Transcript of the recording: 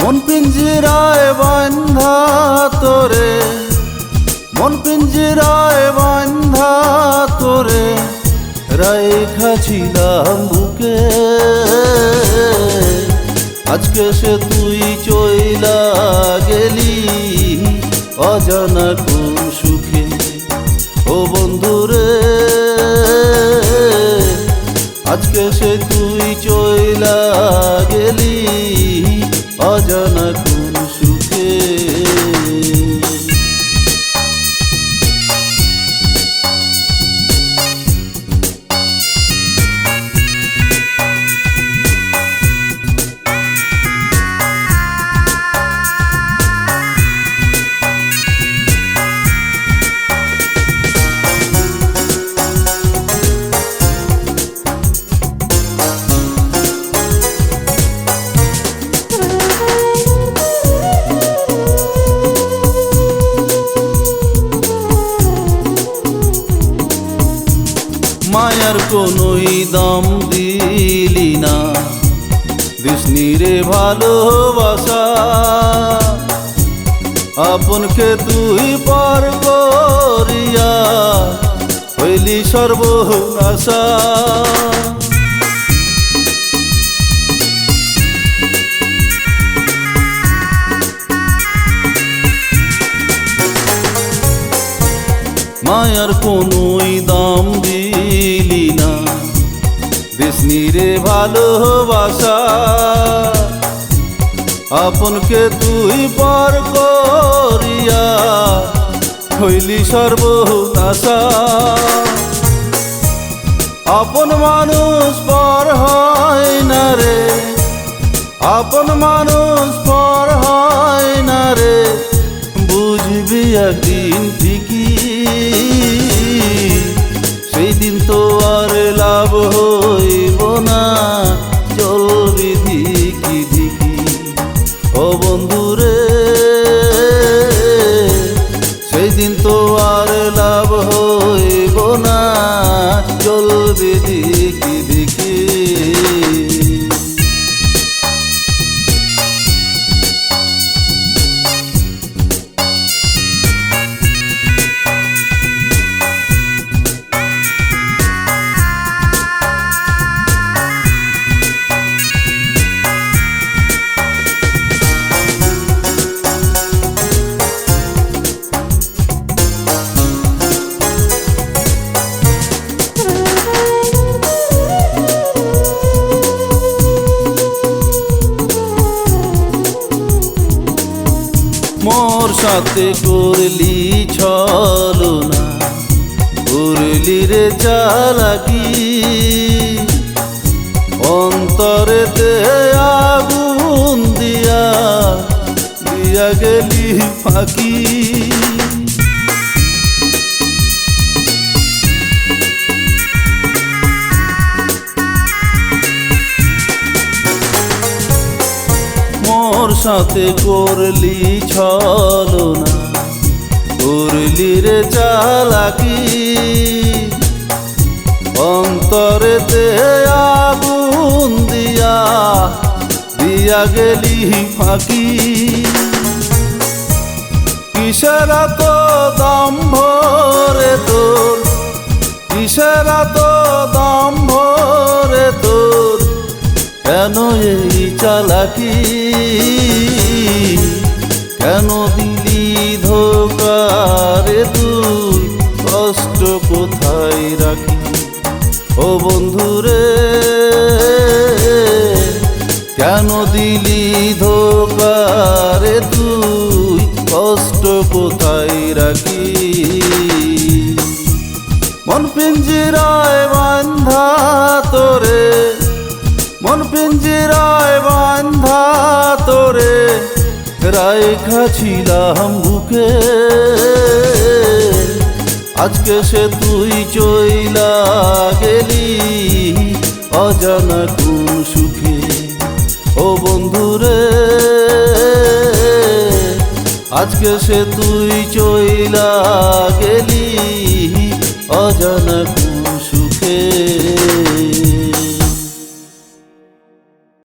মন পিঞ্জিরায় বান্ধা তোরে। মন পিঞ্জিরায় রাইখাছিলাম বুকে। আজকে সে তুই চইলা গেলি, অজানা কোন সুখে। ও বন্ধুরে, আজকে সে তুই চইলা গেলি, অজানা মায়ার কোনোই দাম দিলি না। দিসনি রে ভালোবাসা। আপনকে তুই পার করিয়া হইলি সর্বনাশা। মায়ার কোনোই দাম না দিসনি রে ভালোবাসা। আপনকে তুই পর করিয়া হইলি সর্বনাশা। আপন মানুষ পর হয় না রে, আপন মানুষ পর হয় না রে, বুঝবি একদিন ঠিকই। সেই দিন তো আর লাভ হইব সাথে করলি ছলো না করলি রে চালাকি। অন্তরেতে আগুন দিয়া দিয়া গেলি ফাঁকি। মোর সাথে করলি ছলো না করলি রে চালাকি। অন্তরেতে আগুন দিয়া দিয়া গেলি ফাঁকি। কিসের তো দাম ভরে তোর, কিসের তো দাম কেন এই চালাকি? কেন দিলি ধোকারে তুই? কষ্ট কোথায় রাখি? ও বন্ধুরে, কেন দিলি ধোকারে তুই? কষ্ট কোথায় রাখি? মন পিঞ্জিরায় বান্ধা তোরে মন পিঞ্জিরায় বান্ধা তোরে। রায় খাছিলাম বুকে। আজকে সে তুই চইলা গেলি, অজানা কোন সুখে। ও বন্ধুরে, আজকে সে তুই চইলা গেলি, অজানা কোন সুখে।